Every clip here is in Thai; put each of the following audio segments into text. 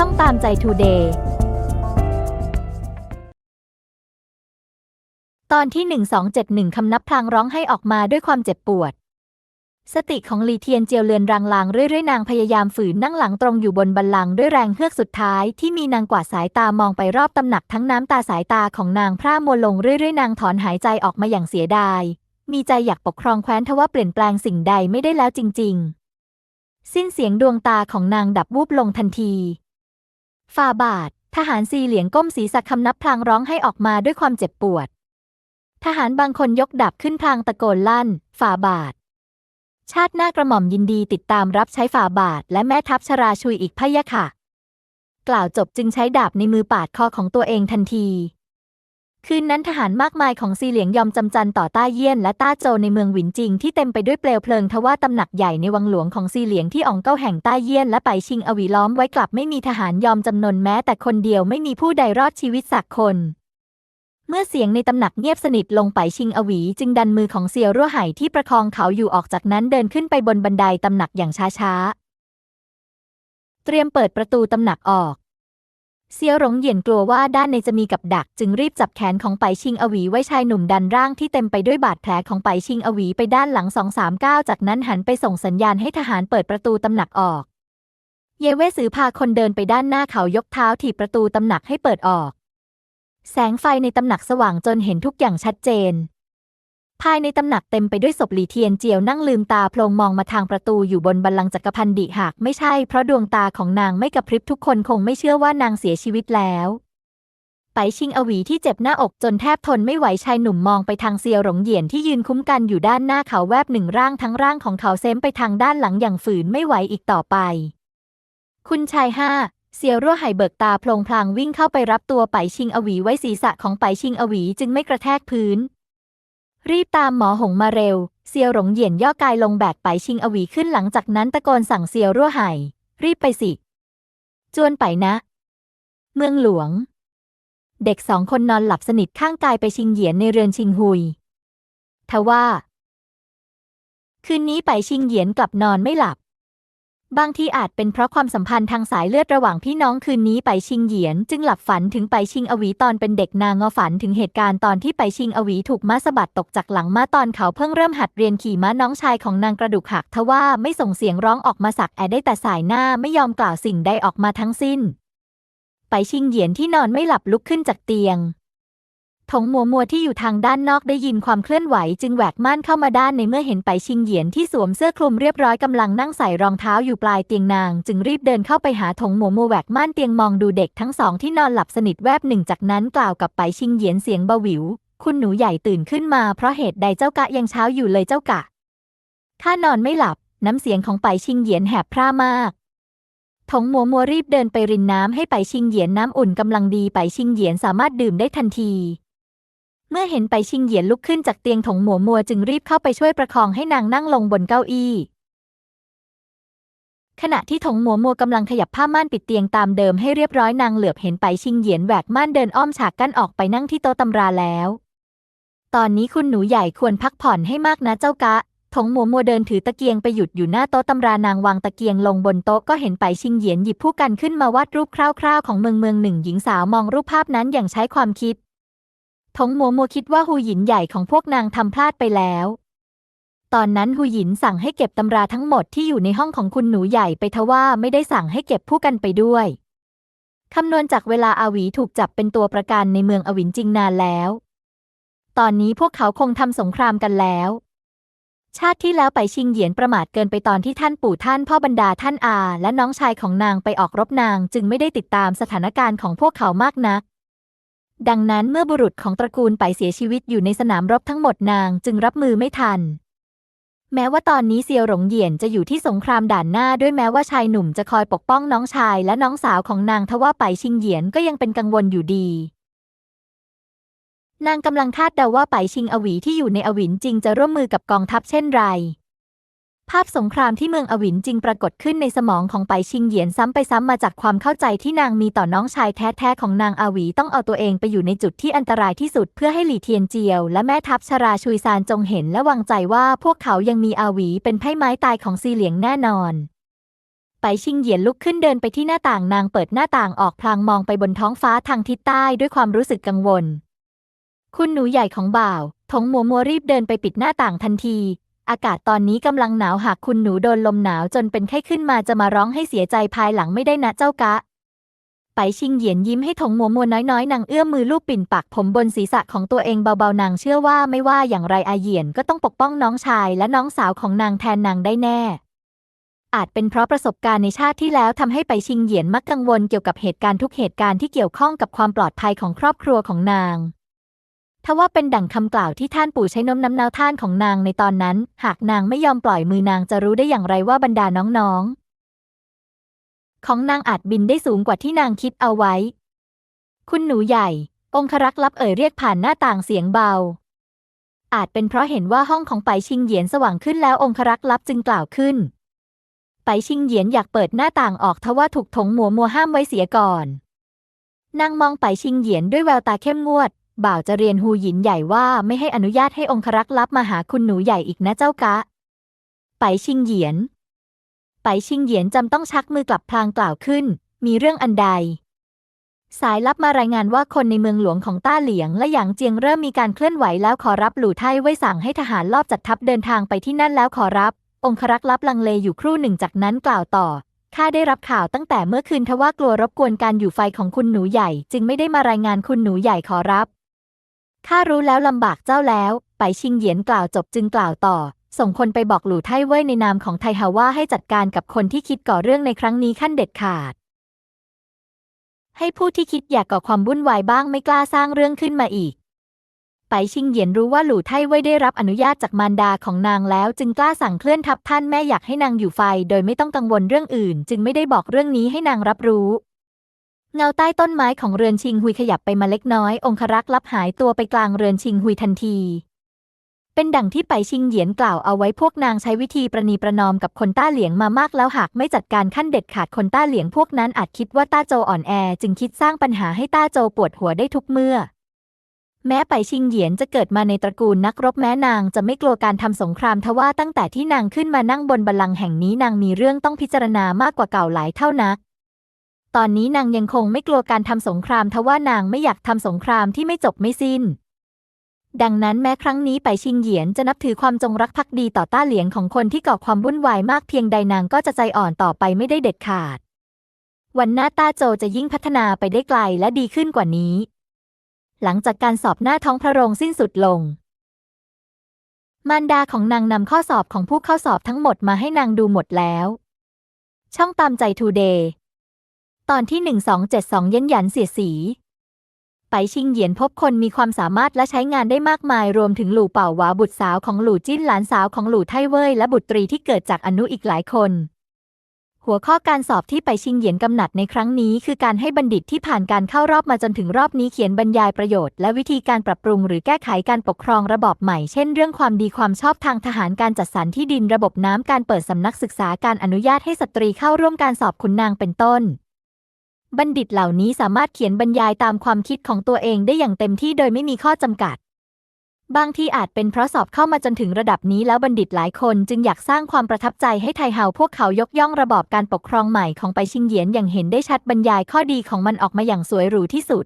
ช่องตามใจทูเดย์ตอนที่ 1271 คำนับพลางร้องให้ออกมาด้วยความเจ็บปวด สติของลีเทียนเจียวเลือนรางๆเรื่อยๆ นางพยายามฝืนนั่งหลังตรงอยู่บนบัลลังด้วยแรงเฮือกสุดท้ายที่มีนางกวาดสายตามองไปรอบตำหนักทั้งน้ำตาสายตาของนางพร่ามัวลงเรื่อยๆ นางถอนหายใจออกมาอย่างเสียดาย มีใจอยากปกครองแคว้นทว่าเปลี่ยนแปลงสิ่งใดไม่ได้แล้วจริง ๆ สิ้นเสียงดวงตาของนางดับวูบลงทันที ฝ่าบาท ทหารซีเหลียงก้มศีรษะคำนับพลางร้องให้ออกมาด้วยความเจ็บปวด ทหารบางคนยกดาบขึ้นพลางตะโกนลั่น ฝ่าบาท ชาติหน้ากระหม่อมยินดีติดตามรับใช้ฝ่าบาท และแม่ทัพชราชุยอีกพะยะค่ะ กล่าวจบจึงใช้ดาบในมือปาดคอของตัวเองทันที คืนนั้นทหารมากมายของซีเหลียงยอมจำจันต่อต้าเยี่ยนและต้าโจในเมืองหวินจิงที่เต็มไปด้วยเปลวเพลิงทว่าตำหนักใหญ่ในวังหลวงของซีเหลียงที่อองเก้าแห่งต้าเยี่ยนและไปชิงอวีล้อมไว้กลับไม่มีทหารยอมจำนนแม้แต่คนเดียวไม่มีผู้ใดรอดชีวิตสักคน เมื่อเสียงในตำหนักเงียบสนิทลงไปชิงอวีจึงดันมือของเซียวรั่วไห่ที่ประคองเขาอยู่ออกจากนั้นเดินขึ้นไปบนบันไดตำหนักอย่างช้าๆ เตรียมเปิดประตูตำหนักออก เซียวหลงเหยียนกลัวว่าด้านในจะมีกับดัก จึงรีบจับแขนของไปชิงอวีไว้ชายหนุ่มดันร่างที่เต็มไปด้วยบาดแผลของไปชิงอวีไปด้านหลังสองสามก้าวจากนั้นหันไปส่งสัญญาณให้ทหารเปิดประตูตำหนักออก เยเวสือพาคนเดินไปด้านหน้าเขายกเท้าถีบประตูตำหนักให้เปิดออก แสงไฟในตำหนักสว่างจนเห็นทุกอย่างชัดเจน ภายในตำหนักเต็มไปด้วยศพหลีเทียนเจียวนั่งลืมตาโพลงมองมาทางประตูอยู่บนบัลลังก์จักรพันดิหากไม่ใช่เพราะดวงตาของนางไม่กระพริบทุกคนคงไม่เชื่อว่านางเสียชีวิตแล้วไปชิงอวีที่เจ็บหน้าอกจนแทบทนไม่ไหวชายหนุ่มมองไปทางเซียวหลงเหยียนที่ยืนคุ้มกันอยู่ด้านหน้าเขาแวบหนึ่งร่างทั้งร่างของเขาเซมไปทางด้านหลังอย่างฝืนไม่ไหวอีกต่อไป คุณชายห้าเซียวรั่วไห่เบิกตาโพลงพลางวิ่งเข้าไปรับตัวไปชิงอวีไว้ศีรษะของไปชิงอวีจึงไม่กระแทกพื้น รีบตามหมอหงมาเร็ว เซียวหลงเหยียนย่อกายลงแบกไปชิงอวีขึ้นหลังจากนั้นตะโกนสั่งเซียวรั่วไห่ รีบไปสิ จวนไปนะ เมืองหลวง เด็กสองคนนอนหลับสนิทข้างกายไปชิงเหยียนในเรือนชิงหุยทว่า คืนนี้ไปชิงเหยียนกลับนอนไม่หลับ บางทีอาจเป็นเพราะความสัมพันธ์ทางสายเลือดระหว่างพี่น้องคืนนี้ไปชิงเหยียน จึงหลับฝันถึงไปชิงอวีตอนเป็นเด็กนางอฝันถึงเหตุการณ์ตอนที่ไปชิงอวีถูกม้าสะบัดตกจากหลังม้าตอนเขาเพิ่งเริ่มหัดเรียนขี่ม้าน้องชายของนางกระดูกหักทว่าไม่ส่งเสียงร้องออกมาสักแอได้แต่สายหน้าไม่ยอมกล่าวสิ่งใดออกมาทั้งสิ้น ไปชิงเหยียนที่นอนไม่หลับลุกขึ้นจากเตียง ถงมัวมัวที่อยู่ทางด้านนอกได้ยินความเคลื่อนไหว จึงแหวกม่านเข้ามาด้านในเมื่อเห็นไปชิงเหยียนที่สวมเสื้อคลุมเรียบร้อยกำลังนั่งใส่รองเท้าอยู่ปลายเตียงนาง จึงรีบเดินเข้าไปหาถงมัวมัวแหวกม่านเตียงมองดูเด็กทั้งสองที่นอนหลับสนิทแวบหนึ่งจากนั้นกล่าวกับไปชิงเหยียนเสียงเบาหวิว คุณหนูใหญ่ตื่นขึ้นมาเพราะเหตุใดเจ้ากะยังเช้าอยู่เลยเจ้ากะข้านอนไม่หลับ น้ำเสียงของไปชิงเหยียนแหบพร่ามากถงมัวมัวรีบเดินไปรินน้ำให้ไปชิงเหยียนน้ำอุ่นกำลังดีไปชิงเหยียนสามารถดื่มได้ทันที เมื่อเห็นไปชิงเหยียนลุกขึ้นจากเตียงถงหมัวมัวจึงรีบเข้าไปช่วยประคองให้นางนั่งลงบนเก้าอี้ ขณะที่ถงหมัวมัวกำลังขยับผ้าม่านปิดเตียงตามเดิมให้เรียบร้อยนางเหลือบเห็นไปชิงเหยียนแหวกม่านเดินอ้อมฉากกั้นออกไปนั่งที่โต๊ะตำราแล้ว ตอนนี้คุณหนูใหญ่ควรพักผ่อนให้มากนะเจ้ากะถงหมัวมัวเดินถือตะเกียงไปหยุดอยู่หน้าโต๊ะตำรานางวางตะเกียงลงบนโต๊ะก็เห็นไปชิงเหยียนหยิบผู้กันขึ้นมาวาดรูปคร่าวๆ ของเมืองเมืองหนึ่งหญิงสาวมองรูปภาพนั้นอย่างใช้ความคิด ถงหมัวมัวคิดว่าหูหยินใหญ่ของพวกนางทำพลาดไปแล้ว ตอนนั้นหูหยินสั่งให้เก็บตำราทั้งหมดที่อยู่ในห้องของคุณหนูใหญ่ไปทว่าไม่ได้สั่งให้เก็บผู้กันไปด้วยคำนวณจากเวลาอาวีถูกจับเป็นตัวประกันในเมืองอวินจริงนานแล้ว ตอนนี้พวกเขาคงทำสงครามกันแล้ว ชาติที่แล้วไปชิงเหยียนประมาทเกินไปตอนที่ท่านปู่ท่านพ่อบรรดาท่านอา และน้องชายของนางไปออกรบนางจึงไม่ได้ติดตามสถานการณ์ของพวกเขามากนัก ดังนั้นเมื่อบุรุษของตระกูลไปเสียชีวิตอยู่ในสนามรบทั้งหมดนางจึงรับมือไม่ทัน แม้ว่าตอนนี้เซียวหลงเหยียนจะอยู่ที่สงครามด่านหน้าด้วยแม้ว่าชายหนุ่มจะคอยปกป้องน้องชายและน้องสาวของนางทว่าไปชิงเหยียนก็ยังเป็นกังวลอยู่ดี นางกำลังคาดเดาว่าไปชิงอวีที่อยู่ในอวินจริงจะร่วมมือกับกองทัพเช่นไร ภาพสงครามที่เมืองอวินจริงปรากฏขึ้นในสมองของไปชิงเหยียนซ้ำไปซ้ำมาจากความเข้าใจที่นางมีต่อน้องชายแท้ๆของนางอาวีต้องเอาตัวเองไปอยู่ในจุดที่อันตรายที่สุดเพื่อให้หลี่เทียนเจียว และแม่ทัพชราชุยซานจงเห็นและวางใจว่าพวกเขายังมีอาวีเป็นไพ่ไม้ตายของซีเหลียงแน่นอนไปชิงเหยียนลุกขึ้นเดินไปที่หน้าต่างนางเปิดหน้าต่างออกพลางมองไปบนท้องฟ้าทางทิศใต้ด้วยความรู้สึกกังวล คุณหนูใหญ่ของบ่าวถงมัวมัวรีบเดินไปปิดหน้าต่างทันที อากาศตอนนี้กำลังหนาวหากคุณหนูโดนลมหนาวจนเป็นไข้ขึ้นมาจะมาร้องให้เสียใจภายหลังไม่ได้นะเจ้ากะ ไปชิงเหยียนยิ้มให้ถงมัวมัวน้อยๆนางเอื้อมมือลูบปิ่นปากผมบนศีรษะของตัวเองเบาๆนางเชื่อว่าไม่ว่าอย่างไรอาเหยียนก็ต้องปกป้องน้องชายและน้องสาวของนางแทนนางได้แน่ อาจเป็นเพราะประสบการณ์ในชาติที่แล้วทำให้ไปชิงเหยียนมักกังวลเกี่ยวกับเหตุการณ์ทุกเหตุการณ์ที่เกี่ยวข้องกับความปลอดภัยของครอบครัวของนาง ทว่าเป็นดั่งคำกล่าวที่ท่านปู่ใช้น้มน้ำเนาท่านของนางในตอนนั้น หากนางไม่ยอมปล่อยมือนางจะรู้ได้อย่างไรว่าบรรดาน้องๆ ของนางอาจบินได้สูงกว่าที่นางคิดเอาไว้ คุณหนูใหญ่ องครักษ์ลับเอ่ยเรียกผ่านหน้าต่างเสียงเบา อาจเป็นเพราะเห็นว่าห้องของไปชิงเหยียนสว่างขึ้นแล้วองครักษ์ลับจึงกล่าวขึ้น ไปชิงเหยียนอยากเปิดหน้าต่างออกทว่าถูกถงหมัวมัวห้ามไว้เสียก่อนนางมองไปชิงเหยียนด้วยแววตาเข้มงวด บ่าวจะเรียนฮูหยินใหญ่ว่าไม่ให้อนุญาตให้องครักษ์ลับมาหาคุณหนูใหญ่อีกนะเจ้ากะ ไปชิงเหยียน ไปชิงเหยียนจำต้องชักมือกลับพลางกล่าวขึ้น มีเรื่องอันใด สายลับมารายงานว่าคนในเมืองหลวงของต้าเหลียงและหยางเจียงเริ่มมีการเคลื่อนไหวแล้วขอรับหลู่ไทไว้สั่งให้ทหารลอบจัดทัพเดินทางไปที่นั่นแล้วขอรับ องครักษ์ลับลังเลอยู่ครู่หนึ่งจากนั้นกล่าวต่อข้าได้รับข่าวตั้งแต่เมื่อคืนทว่ากลัวรบกวนการอยู่ไฟของคุณหนูใหญ่ จึงไม่ได้มารายงานคุณหนูใหญ่ขอรับ ข้ารู้แล้วลำบากเจ้าแล้ว ไปชิงเหยียนกล่าวจบจึงกล่าวต่อ ส่งคนไปบอกหลู่ไทเว่ยในนามของไทฮาว่าให้จัดการกับคนที่คิดก่อเรื่องในครั้งนี้ขั้นเด็ดขาด ให้ผู้ที่คิดอยากก่อความวุ่นวายบ้างไม่กล้าสร้างเรื่องขึ้นมาอีก ไปชิงเหยียนรู้ว่าหลู่ไทเว่ยได้รับอนุญาตจากมารดาของนางแล้วจึงกล้าสั่งเคลื่อนทัพท่านแม่อยากให้นางอยู่ไฟ โดยไม่ต้องกังวลเรื่องอื่น จึงไม่ได้บอกเรื่องนี้ให้นางรับรู้ เงาใต้ต้นไม้ของเรือนชิงหุยขยับไปมาเล็กน้อย องครักษ์ลับหายตัวไปกลางเรือนชิงหุยทันที เป็นดังที่ไปชิงเหยียนกล่าวเอาไว้พวกนางใช้วิธีประนีประนอมกับคนต้าเหลียงมามากแล้วหากไม่จัดการขั้นเด็ดขาดคนต้าเหลียงพวกนั้นอาจคิดว่าต้าโจอ่อนแอ จึงคิดสร้างปัญหาให้ต้าโจปวดหัวได้ทุกเมื่อ แม้ไปชิงเหยียนจะเกิดมาในตระกูลนักรบแม้นางจะไม่กลัวการทำสงครามทว่าตั้งแต่ที่นางขึ้นมานั่งบนบัลลังก์แห่งนี้นางมีเรื่องต้องพิจารณามากกว่าเก่าหลายเท่านัก ตอนนี้นางยังคงไม่กลัวการทำสงครามทว่านางไม่อยากทำสงครามที่ไม่จบไม่สิ้น ดังนั้นแม้ครั้งนี้ไปชิงเหยียนจะนับถือความจงรักภักดีต่อต้าเหลียงของคนที่ก่อความวุ่นวายมากเพียงใดนางก็จะใจอ่อนต่อไปไม่ได้เด็ดขาด วันหน้าต้าโจจะยิ่งพัฒนาไปได้ไกลและดีขึ้นกว่านี้ หลังจากการสอบหน้าท้องพระโรงสิ้นสุดลงมารดาของนางนำข้อสอบของผู้เข้าสอบทั้งหมดมาให้นางดูหมดแล้ว ช่องตามใจทูเดย์ ตอนที่ 1272 เย็นหยันเสียสี ไปชิงเหยียนพบคนมีความสามารถและใช้งานได้มากมาย รวมถึงหลู่เป่าหวาบุตรสาวของหลู่จิ้นหลานสาวของหลู่ไทเว่ยและบุตรีที่เกิดจากอนุอีกหลายคน หัวข้อการสอบที่ไปชิงเหยียนกำหนัดในครั้งนี้ คือการให้บัณฑิตที่ผ่านการเข้ารอบมาจนถึงรอบนี้เขียนบรรยายประโยชน์และวิธีการปรับปรุงหรือแก้ไขการปกครองระบอบใหม่ เช่น เรื่องความดีความชอบทางทหารการจัดสรรที่ดินระบบน้ำการเปิดสำนักศึกษาการอนุญาตให้สตรีเข้าร่วมการสอบขุนนางเป็นต้น บัณฑิตเหล่านี้สามารถเขียนบรรยายตามความคิดของตัวเองได้อย่างเต็มที่โดยไม่มีข้อจำกัด บางที่อาจเป็นเพราะสอบเข้ามาจนถึงระดับนี้แล้วบัณฑิตหลายคนจึงอยากสร้างความประทับใจให้ไทเฮาพวกเขายกย่องระบอบการปกครองใหม่ของไปชิงเหยียนอย่างเห็นได้ชัดบรรยายข้อดีของมันออกมาอย่างสวยหรูที่สุด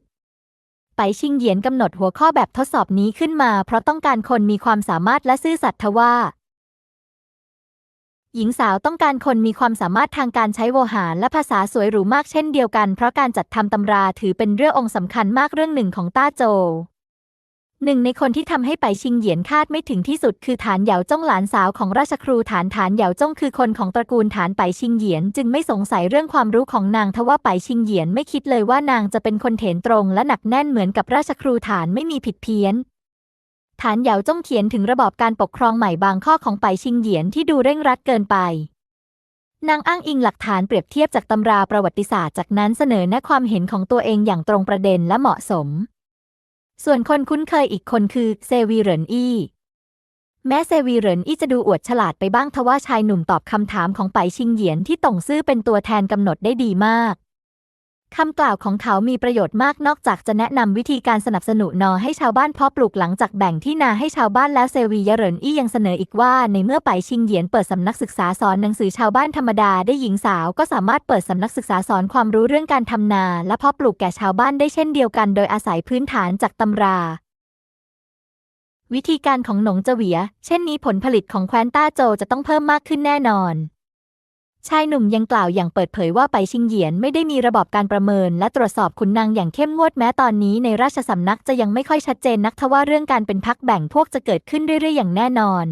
ไปชิงเหยียนกำหนดหัวข้อแบบทดสอบนี้ขึ้นมา เพราะต้องการคนมีความสามารถและซื่อสัตย์ทว่า หญิงสาวต้องการคนมีความสามารถทางการใช้โวหารและภาษาสวยหรูมากเช่นเดียวกัน เพราะการจัดทำตำราถือเป็นเรื่ององค์สำคัญมากเรื่องหนึ่งของต้าโจหนึ่งในคนที่ทำให้ไปชิงเหยียนคาดไม่ถึงที่สุดคือฐานเหยาจ้งหลานสาวของราชครูฐานฐานเหยาจ้งคือคนของตระกูลฐานไปชิงเหยียน จึงไม่สงสัยเรื่องความรู้ของนางทว่าไปชิงเหยียนไม่คิดเลยว่านางจะเป็นคนเถนตรงและหนักแน่นเหมือนกับราชครูฐานไม่มีผิดเพี้ยน ฐานเหยาจ้งเขียนถึงระบอบการปกครองใหม่บางข้อของไปชิงเหยียนที่ดูเร่งรัดเกินไป นางอ้างอิงหลักฐานเปรียบเทียบจากตำราประวัติศาสตร์จากนั้นเสนอแนะความเห็นของตัวเองอย่างตรงประเด็นและเหมาะสม ส่วนคนคุ้นเคยอีกคนคือเซวีเหรินอี้แม้เซวีเหรินอี้จะดูอวดฉลาดไปบ้างทว่าชายหนุ่มตอบคำถามของไปชิงเหยียนที่ต่งซื่อเป็นตัวแทนกำหนดได้ดีมาก คำกล่าวของเขามีประโยชน์มากนอกจากจะแนะนำวิธีการสนับสนุนนอให้ชาวบ้านเพาะปลูกหลังจากแบ่งที่นาให้ชาวบ้านแล้วเซวียเรินอี้ยังเสนออีกว่าในเมื่อไปชิงเหยียนเปิดสำนักศึกษาสอนหนังสือชาวบ้านธรรมดาได้หญิงสาวก็สามารถเปิดสำนักศึกษาสอนความรู้เรื่องการทำนา และเพาะปลูกแก่ชาวบ้านได้เช่นเดียวกัน โดยอาศัยพื้นฐานจากตำราวิธีการของหนงเจเวีย เช่นนี้ผลผลิตของแคว้นต้าโจจะต้องเพิ่มมากขึ้นแน่นอน ชายหนุ่มยังกล่าวอย่างเปิดเผยว่าไปชิงเหยียนไม่ได้มีระบบการประเมิน และตรวจสอบขุนนางอย่างเข้มงวดแม้ตอนนี้ในราชสำนักจะยังไม่ค่อยชัดเจนนักทว่าเรื่องการเป็นพักแบ่งพวกจะเกิดขึ้นเรื่อยๆอย่างแน่นอน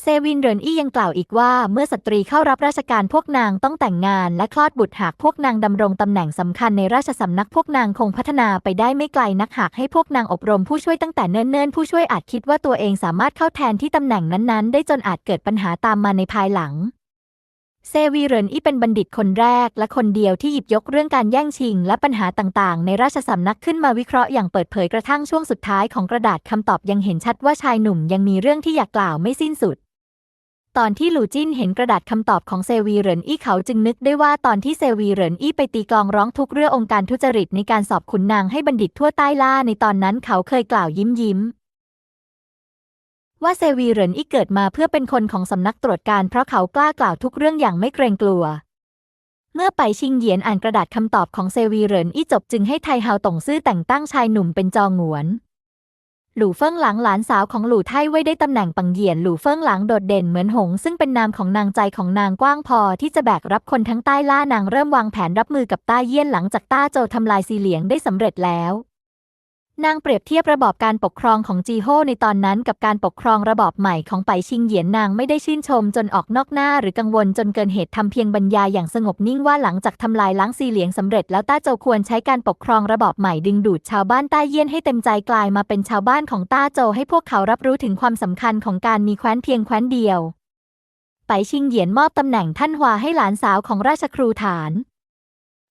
เซวินเรนอี้ยังกล่าวอีกว่า เมื่อสตรีเข้ารับราชการพวกนางต้องแต่งงานและคลอดบุตรหากพวกนางดำรงตำแหน่งสำคัญในราชสำนักพวกนางคงพัฒนาไปได้ไม่ไกลนักหากให้พวกนางอบรมผู้ช่วยตั้งแต่เนิ่นๆ ผู้ช่วยอาจคิดว่าตัวเองสามารถเข้าแทนที่ตำแหน่งนั้นๆ ได้จนอาจเกิดปัญหาตามมาในภายหลัง เซวีเรนอีเป็นบัณฑิตคนแรกและคนเดียวที่หยิบยกเรื่องการแย่งชิง และปัญหาต่างๆ ในราชสำนักขึ้นมาวิเคราะห์อย่างเปิดเผยกระทั่งช่วงสุดท้ายของกระดาษคำตอบยังเห็นชัดว่าชายหนุ่มยังมีเรื่องที่อยากกล่าวไม่สิ้นสุด ตอนที่หลู่จิ้นเห็นกระดาษคำตอบของเซวีเรนอีเขาจึงนึกได้ว่าตอนที่เซวีเรนอีไปตีกลองร้องทุกเรื่ององค์การทุจริตในการสอบขุนนางให้บัณฑิตทั่วใต้ล่าในตอนนั้นเขาเคยกล่าวยิ้มยิ้ม ว่าเซวีเหรินอี้เกิดมาเพื่อเป็นคนของสำนักตรวจการเพราะเขากล้ากล่าวทุกเรื่องอย่างไม่เกรงกลัว เมื่อไปชิงเหยียนอ่านกระดาษคำตอบของเซวีเหรินอี้จบจึงให้ไทเฮาตงซื่อแต่งตั้งชายหนุ่มเป็นจองหวน หลู่เฟิงหลังหลานสาวของหลู่ไทไว้ได้ตำแหน่งปังเหยียนหลู่เฟิงหลังโดดเด่นเหมือนหง ซึ่งเป็นนามของนางใจของนางกว้างพอที่จะแบกรับคนทั้งใต้ล่านางเริ่มวางแผนรับมือกับต้าเยี่ยนหลังจากต้าโจทำลายซีเหลียงได้สำเร็จแล้ว นางเปรียบเทียบระบอบการปกครองของจีโฮในตอนนั้นกับการปกครองระบอบใหม่ของไปชิงเหยียนนางไม่ได้ชื่นชมจนออกนอกหน้าหรือกังวลจนเกินเหตุทำเพียงบรรยายอย่างสงบนิ่งว่าหลังจากทำลายล้างซีเหลียงสำเร็จแล้วต้าโจวควรใช้การปกครองระบอบใหม่ดึงดูดชาวบ้านต้าเยี่ยนให้เต็มใจกลายมาเป็นชาวบ้านของต้าโจวให้พวกเขารับรู้ถึงความสำคัญของการมีแคว้นเพียงแคว้นเดียว ไปชิงเหยียนมอบตำแหน่งท่านฮวาให้หลานสาวของราชครูฐาน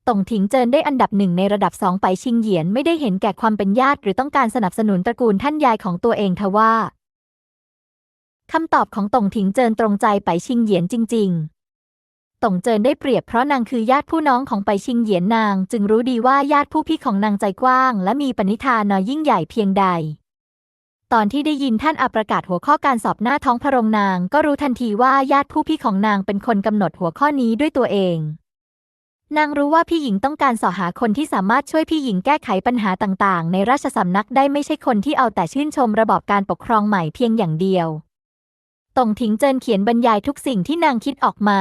ตงถิงเจินได้อันดับหนึ่งในระดับสองไปชิงเหยียนไม่ได้เห็นแก่ความเป็นญาติ หรือต้องการสนับสนุนตระกูลท่านยายของตัวเองทว่าคำตอบของตงถิงเจินตรงใจไปชิงเหยียนจริง ๆตงเจินได้เปรียบเพราะนางคือญาติผู้น้องของไปชิงเหยียนนาง จึงรู้ดีว่าญาติผู้พี่ของนางใจกว้าง และมีปณิธานนอยิ่งใหญ่เพียงใด ตอนที่ได้ยินท่านอาประกาศหัวข้อการสอบหน้าท้องพระรงนาง ก็รู้ทันทีว่าญาติผู้พี่ของนางเป็นคนกำหนดหัวข้อนี้ด้วยตัวเอง นางรู้ว่าพี่หญิงต้องการสอหาคนที่สามารถช่วยพี่หญิงแก้ไขปัญหาต่างๆ ในราชสำนักได้ไม่ใช่คนที่เอาแต่ชื่นชมระบอบการปกครองใหม่เพียงอย่างเดียวตงถิงเจินเขียนบรรยายทุกสิ่งที่นางคิดออกมา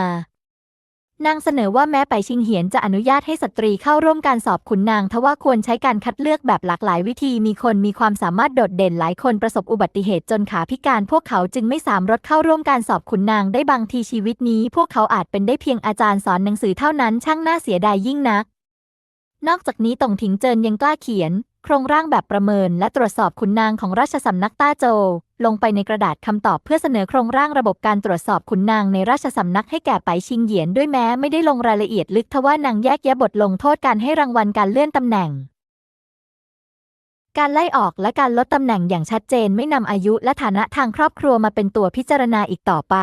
นางเสนอว่าแม้ไปชิงเหียนจะอนุญาตให้สตรีเข้าร่วมการสอบขุนนางทว่าควรใช้การคัดเลือกแบบหลากหลายวิธีมีคนมีความสามารถโดดเด่นหลายคนประสบอุบัติเหตุจนขาพิการ พวกเขาจึงไม่สามารถเข้าร่วมการสอบขุนนางได้บางทีชีวิตนี้ พวกเขาอาจเป็นได้เพียงอาจารย์สอนหนังสือเท่านั้นช่างน่าเสียดายยิ่งนัก นอกจากนี้ตงถิงเจินยังกล้าเขียน โครงร่างแบบประเมินและตรวจสอบขุนนางของราชสำนักต้าโจวลงไปในกระดาษคำตอบเพื่อเสนอโครงร่างระบบการตรวจสอบขุนนางในราชสำนักให้แก่ไปชิงเหยียนด้วยแม้ไม่ได้ลงรายละเอียดลึกทว่านางแยกแยะบทลงโทษการให้รางวัลการเลื่อนตำแหน่ง การไล่ออกและการลดตำแหน่งอย่างชัดเจนไม่นำอายุและฐานะทางครอบครัวมาเป็นตัวพิจารณาอีกต่อไป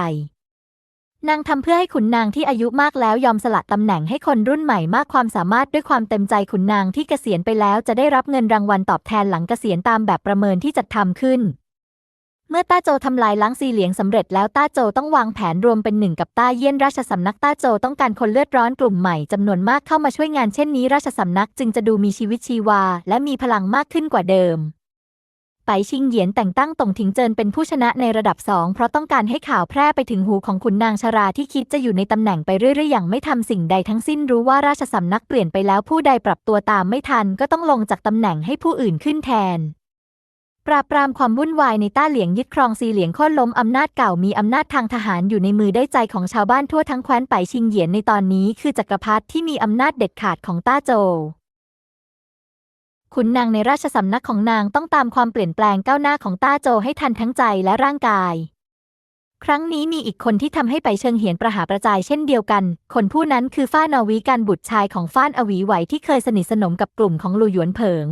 นางทำเพื่อให้ขุนนางที่อายุมากแล้วยอมสละตำแหน่งให้คนรุ่นใหม่มากความสามารถด้วยความเต็มใจขุนนางที่เกษียณไปแล้วจะได้รับเงินรางวัลตอบแทนหลังเกษียณตามแบบประเมินที่จัดทำขึ้น เมื่อต้าโจทำลายล้างซีเหลียงสำเร็จแล้วต้าโจต้องวางแผนรวมเป็นหนึ่งกับต้าเยี่ยนราชสำนักต้าโจต้องการคนเลือดร้อนกลุ่มใหม่จำนวนมากเข้ามาช่วยงานเช่นนี้ราชสำนักจึงจะดูมีชีวิตชีวา และมีพลังมากขึ้นกว่าเดิม ไปชิงเหยียนแต่งตั้งตงถิงเจินเป็นผู้ชนะในระดับสองเพราะต้องการให้ข่าวแพร่ไปถึงหูของขุนนางชราที่คิดจะอยู่ในตำแหน่งไปเรื่อยๆอย่างไม่ทำสิ่งใดทั้งสิ้นรู้ว่าราชสำนักเปลี่ยนไปแล้วผู้ใดปรับตัวตามไม่ทันก็ต้องลงจากตำแหน่งให้ผู้อื่นขึ้นแทนปราบปรามความวุ่นวายในต้าเหลียงยึดครองซีเหลียงค่นล้มอำนาจเก่ามีอำนาจทางทหารอยู่ในมือได้ใจของชาวบ้านทั่วทั้งแคว้นไปชิงเหยียนในตอนนี้คือจักรพรรดิที่มีอำนาจเด็ดขาดของต้าโจว ขุนนางในราชสำนักของนางต้องตามความเปลี่ยนแปลงก้าวหน้าของต้าโจให้ทันทั้งใจและร่างกาย ครั้งนี้มีอีกคนที่ทำให้ไปเชิงเหียนประหาประจายเช่นเดียวกัน คนผู้นั้นคือฟ้านอวีการบุตรชายของฟ้านอวีไหวที่เคยสนิทสนมกับกลุ่มของหลู่หยวนเผิง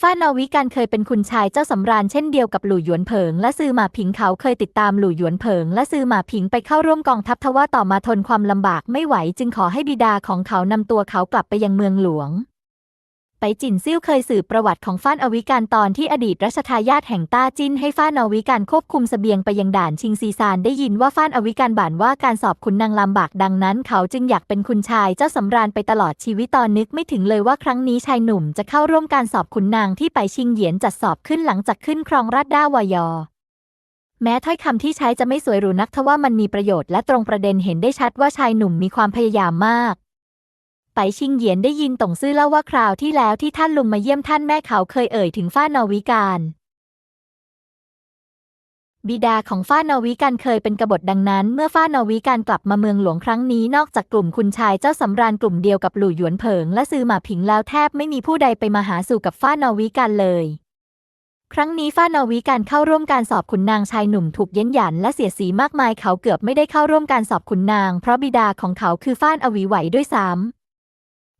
ฟ้านาวิการเคยเป็นคุณชายเจ้าสำราญเช่นเดียวกับหลู่หยวนเผิง และซือหมาผิงเขาเคยติดตามหลู่หยวนเผิง และซือหมาผิงไปเข้าร่วมกองทัพทว่าต่อมาทนความลำบากไม่ไหวจึงขอให้บิดาของเขานำตัวเขากลับไปยังเมืองหลวง ไปจินซิ่วเคยสืบประวัติของฟ้านอวิการตอนที่อดีตรัชทายาทแห่งต้าจินให้ฟ้านอวิการควบคุมเสบียงไปยังด่านชิงซีซานได้ยินว่าฟ้านอวิการบ่านว่าการสอบขุนนางลำบากดังนั้น เขาจึงอยากเป็นคุณชายเจ้าสำราญไปตลอดชีวิตตอนนึกไม่ถึงเลยว่าครั้งนี้ชายหนุ่มจะเข้าร่วมการสอบขุนนางที่ไปชิงเหยียนจัดสอบขึ้นหลังจากขึ้นครองราชด้าวายอแม้ถ้อยคำที่ใช้จะไม่สวยหรูนักทว่ามันมีประโยชน์และตรงประเด็นเห็นได้ชัดว่าชายหนุ่มมีความพยายามมาก ไปชิงเหยียนได้ยินต่งซื่อเล่าว่าคราวที่แล้วที่ท่านลุงมาเยี่ยมท่านแม่เขาเคยเอ่ยถึงฟ้านอวิการ บิดาของฟ้านอวิการเคยเป็นกบฏดังนั้น เมื่อฟ้านอวิการกลับมาเมืองหลวงครั้งนี้นอกจากกลุ่มคุณชายเจ้าสำราญกลุ่มเดียวกับหลู่หยวนเผิงและซือหมาผิงแล้วแทบไม่มีผู้ใดไปมาหาสู่กับฟ้านอวิการเลย ครั้งนี้ฟ้านอวิการเข้าร่วมการสอบขุนนางชายหนุ่มถูกเย้นหยันและเสียสีมากมายเขาเกือบไม่ได้เข้าร่วมการสอบขุนนาง เพราะบิดาของเขาคือฟ้านอวีไหวด้วยซ้ำ